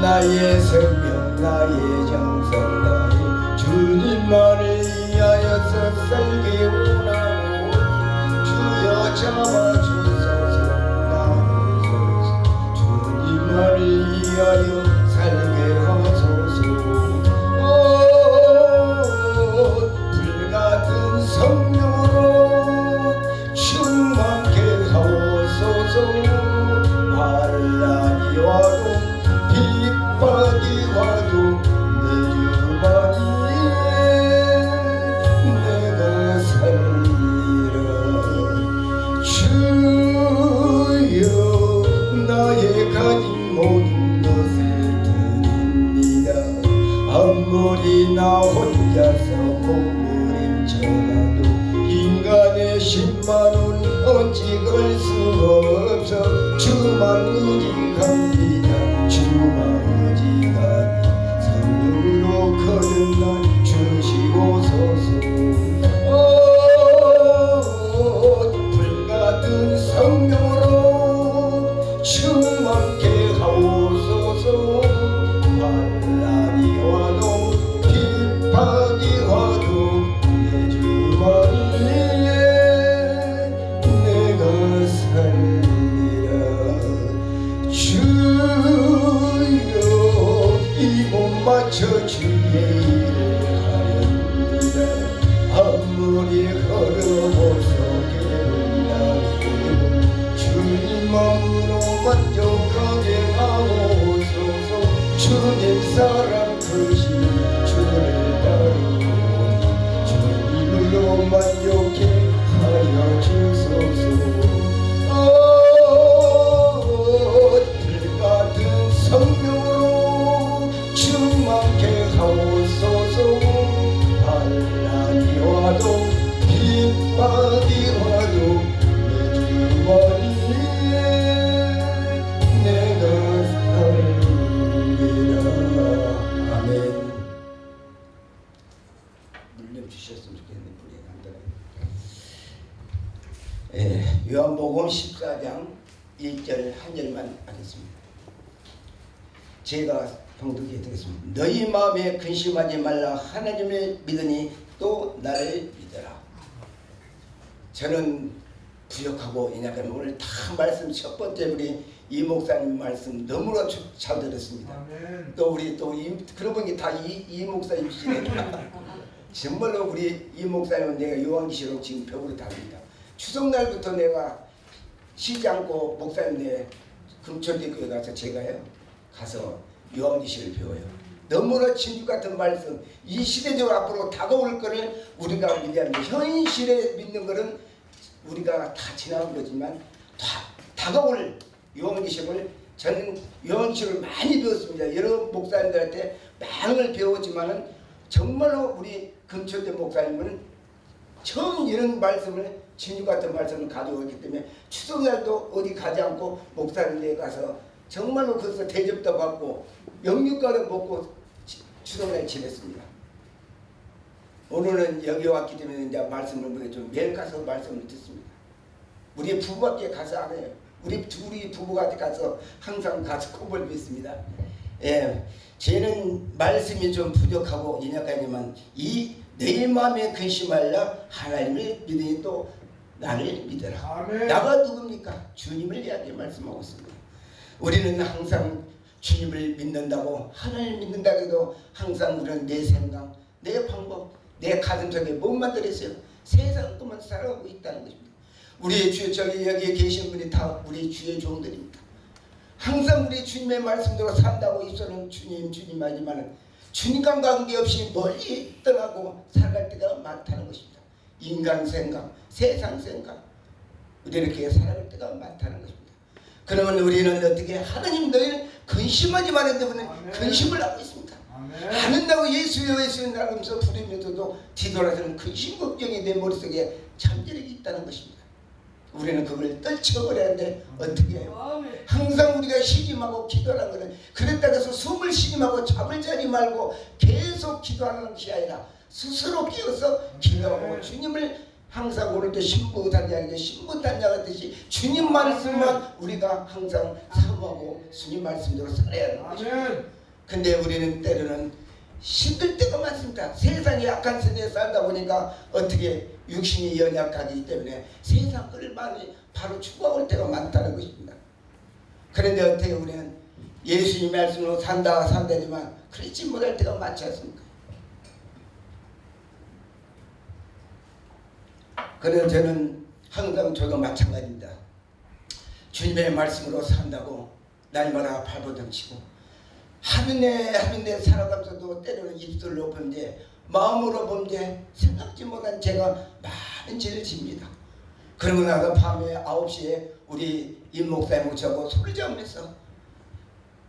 나의 생명 나의 정성 나의 주님만을 위하여서 살게 원하오. 주여 잡아 신만은 어찌갈 수 없어 주만 의지합 아 물려 주셨으면 좋겠네 불이 간단하게 예, 요한복음 14장 1절 한 절만 하겠습니다. 제가 봉독해 드리겠습니다. 너희 마음에 근심하지 말라 하나님을 믿으니 또 나를 믿어라. 저는 부족하고 연약한 오늘 다 말씀 첫 번째 우리 이 목사님 말씀 너무나 주- 잘 들었습니다. 아멘. 또 우리 또 이, 그런 분이 다이 이 목사님이시네. 정말로 우리 이 목사님은 내가 요한기시록 지금 벽으로 답니다. 추석날부터 내가 쉬지 않고 목사님 내 금천대교에 가서 제가요 가서 요한기시를 배워요. 너무나 진주 같은 말씀 이 시대적으로 앞으로 다가올 거를 우리가 믿어야 합니다. 현실에 믿는 거는 우리가 다 지나간 거지만 다, 다가올 요한기식을 저는 요한기식을 많이 배웠습니다. 여러 목사님들한테 많은 배웠지만은 정말로 우리 금천대 목사님은 처음 이런 말씀을 진주 같은 말씀을 가져오기 때문에 추석날도 어디 가지 않고 목사님에 가서 정말로 거기서 대접도 받고 영육가도 먹고 치- 추석날 지냈습니다. 오늘은 여기 왔기 때문에 이제 말씀을 좀 매일 가서 말씀을 듣습니다. 우리 부부밖에 가서 안 해요. 우리 둘이 부부가 가서 항상 가서 꼽을 믿습니다. 예, 쟤는 말씀이 좀 부족하고 연약하지만 이 내 마음에 근심하려 하나님을 믿으니 또 나를 믿어라. 아멘. 나가 누굽니까? 주님을 이야기 말씀하고 있습니다. 우리는 항상 주님을 믿는다고 하나님 믿는다고 해도 항상 우리는 내 생각, 내 방법, 내 가슴 속에 몸만 들었어요. 세상 것만 살아가고 있다는 것입니다. 우리 주 저기 여기 계신 분이 다 우리 주의 종들입니다. 항상 우리 주님의 말씀대로 산다고 입서는 주님 주님 하지만은 주님과 관계없이 멀리 떠나고 살아갈 때가 많다는 것입니다. 인간 생각, 세상 생각 우리 이렇게 살아갈 때가 많다는 것입니다. 그러면 우리는 어떻게 하나님 너희는 근심하지 말았는데 우리는. 근심을 하고 있습니다. 하는다고 예수여 예수여 나가면서 부르면서도 뒤돌아서는 근심 걱정이 내 머릿속에 잠재력이 있다는 것입니다. 우리는 그걸 떨쳐버려야 하는데 어떻게 해요? 항상 우리가 시짐하고 기도하는 것은 그랬다고 해서 숨을 시짐하고 잠을 자지 말고 계속 기도하는 것이 아니라 스스로 끼어서 기도하고 네. 주님을 항상 오늘도 신부 단장에게 신부 단장 같듯이 주님 말씀만 우리가 항상 사모하고 주님 말씀대로 살아야 하는. 아멘. 근데 우리는 때로는 힘들 때가 많습니다. 세상에 약한 세대에 살다 보니까 어떻게 육신이 연약하기 때문에 세상 것을 많이 바로 추구할 때가 많다는 것입니다. 그런데 어떻게 우리는 예수님 말씀으로 산다 산다지만 그렇지 못할 때가 많지 않습니까? 그래서 저는 항상 저도 마찬가지입니다. 주님의 말씀으로 산다고 날마다 발버둥치고 하루내 하루내 살아가면서도 때로는 입술을 높은데 마음으로 본데 생각지 못한 제가 많은 죄를 집니다. 그러고 나서 밤에 9시에 우리 임 목사님 오셔고 소리 지르면서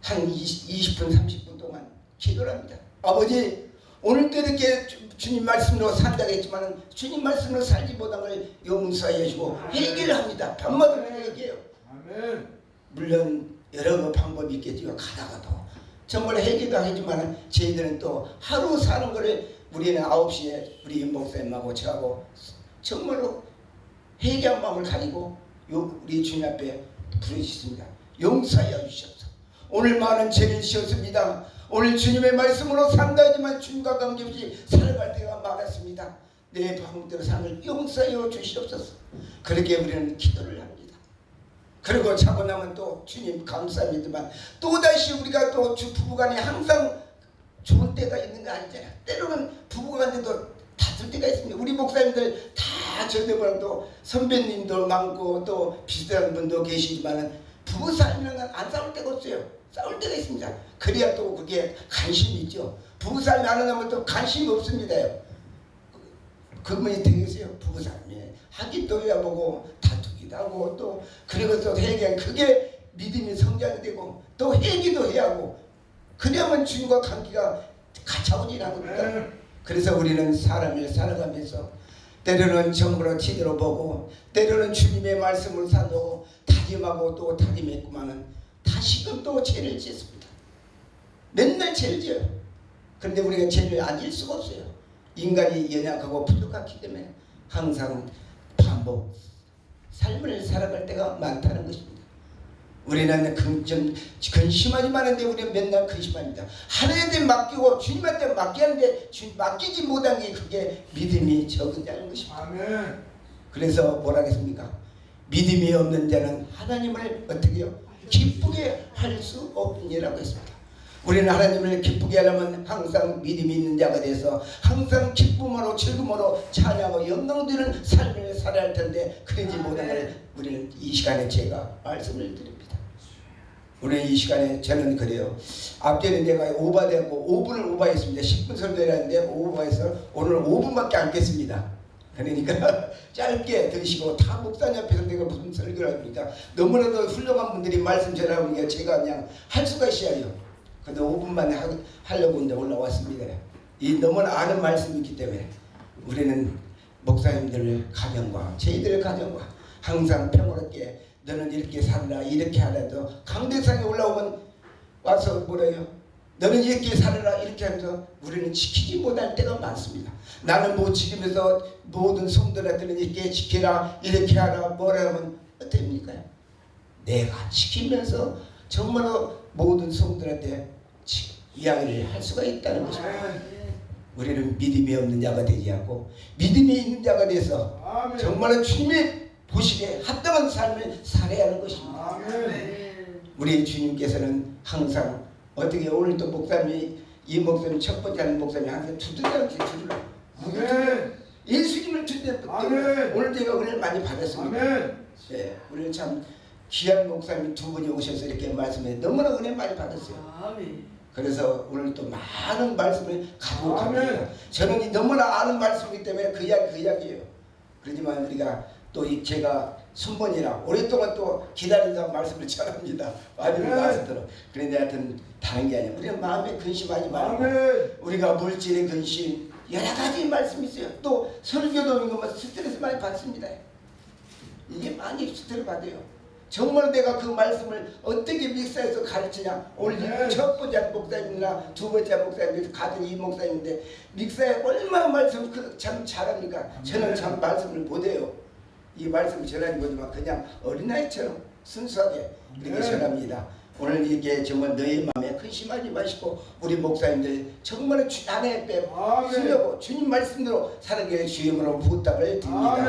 한 20, 20분 30분 동안 기도를 합니다. 아버지 오늘도 이렇게 주- 주님 말씀으로 산다고 했지만 주님 말씀으로 살지 못한 걸 용서해 주고 회개를 합니다. 밤마다 회개해요. 물론 여러 방법이 있겠지만 가다가도 정말 회개도 하지만 저희들은 또 하루 사는 거를 우리는 9시에 우리 임 목사님하고 저하고 정말로 회개한 마음을 가지고 요- 우리 주님 앞에 부르짖습니다. 용서하여 주시옵소서. 오늘 많은 죄를 지었습니다. 오늘 주님의 말씀으로 산다 하지만 주님과 관계없이 살아갈 때가 많았습니다. 내 방법대로 삶을 용서하여 주시옵소서. 그렇게 우리는 기도를 합니다. 그리고 자고 나면 또 주님 감사합니다만 또다시 우리가 또 주 부부간에 항상 좋은 때가 있는 거 아니잖아요. 때로는 부부간에도 다툴 때가 있습니다. 우리 목사님들 다또 선배님도 많고 또 비슷한 분도 계시지만은 부부 건안 싸울 때가 없어요. 싸울 때가 있습니다. 그래야 또 그게 관심이 있죠. 부부 삶이 안 하면 또 관심이 없습니다. 그분이 되겠어요. 부부 삶이 하기도 해야 보고 다투기도 하고 또 그리고서 회개 그게 믿음이 성장이 되고 또 회개도 해야 하고 그래야만 주님과 관계가 가차원이라는 겁니다. 아멘. 그래서 우리는 사람을 살아가면서 때로는 정부로 티대로 보고 때로는 주님의 말씀을 사고 다짐하고 또 다짐했구만은 다시금 또 죄를 짓습니다. 맨날 죄를 지어요. 그런데 우리가 죄를 안질 수가 없어요. 인간이 연약하고 부족하기 때문에 항상 반복 삶을 살아갈 때가 많다는 것입니다. 우리는 근좀 근심하지 마는데 우리는 맨날 근심합니다. 하나님한테 맡기고 주님한테 맡기는데 주님 맡기지 못한 게 그게 믿음이 적은다는 것입니다. 아멘. 그래서 뭐라 했습니까? 믿음이 없는 자는 하나님을 어떻게 요 기쁘게 할 수 없느니라고 했습니다. 우리는 하나님을 기쁘게 하려면 항상 믿음이 있는 자가 돼서 항상 기쁨으로 즐거움으로 찬양하고 영광 드리는 삶을 살아야 할 텐데 그러지 걸 우리는 이 시간에 제가 말씀을 드립니다. 우리는 이 시간에 저는 그래요. 앞전에 내가 오바되고 5분을 오바했습니다. 10분 설교를 했는데 오바해서 오늘 5분밖에 안 깼습니다. 그러니까 짧게 들으시고 다 목사님 앞에서 내가 무슨 설교를 합니까? 너무나도 훌륭한 분들이 말씀 전하니까 제가 그냥 할 수가 있어요. 근데 5분 만에 하, 하려고 이제 올라왔습니다. 이 너무나 아는 말씀이 있기 때문에 우리는 목사님들 가정과 저희들 가정과 항상 평화롭게 너는 이렇게 살라 이렇게 하라도 강대상에 올라오면 와서 뭐래요? 너는 이렇게 살아라 이렇게 하면서 우리는 지키지 못할 때가 많습니다. 나는 못 지키면서 모든 성도들한테는 이렇게 지키라 이렇게 하라 뭐라 하면 어떻습니까? 내가 지키면서 정말로 모든 성도들한테 지- 이야기를 할 수가 있다는 것입니다. 아멘. 우리는 믿음이 없는 자가 되지 않고 믿음이 있는 자가 돼서. 정말로 주님이 보시기에 합당한 삶을 살아야 하는 것입니다. 우리 주님께서는 항상 어떻게 오늘도 목사님이 이 목사님 첫 번째 하는 목사님이 항상 두드려 두드려 아멘. 예수님을 두드려 아멘. 오늘 제가 은혜를 많이 받았습니다. 아멘. 예, 오늘 참 귀한 목사님 두 분이 오셔서 이렇게 말씀해 너무나 은혜 많이 받았어요. 아멘. 그래서 오늘 또 많은 말씀을. 갑니다. 저는 이 너무나 아는 말씀이기 때문에 그 이야기 그 이야기예요. 그렇지만 우리가 또 이 제가 순번이라 오랫동안 또 기다리다 말씀을 전합니다. 아주 아멘. 말씀대로. 그런데 하여튼 다른 게 아니라 우리가 마음에 근심하지 말고 아멘. 우리가 물질의 근심 여러 가지 말씀이 있어요. 또 설교도 이거 뭐 스트레스 많이 받습니다. 이게 많이 스트레스 받아요. 정말 내가 그 말씀을 어떻게 믹서해서 가르치냐. 오늘 네. 첫 번째 목사님이나 두 번째 목사님, 가든 이 목사님인데 믹서에 얼마나 말씀 그참 잘합니까? 저는 참 말씀을 못해요. 이 말씀을 전하지 못하지만 그냥 어린아이처럼 순수하게 이렇게 네. 전합니다. 오늘 이게 정말 너희 마음에 근심하지 마시고 우리 목사님들 정말 주 안에 빼. 쓰려고 주님 말씀대로 살아갈 주임으로 부탁을 드립니다. 아멘.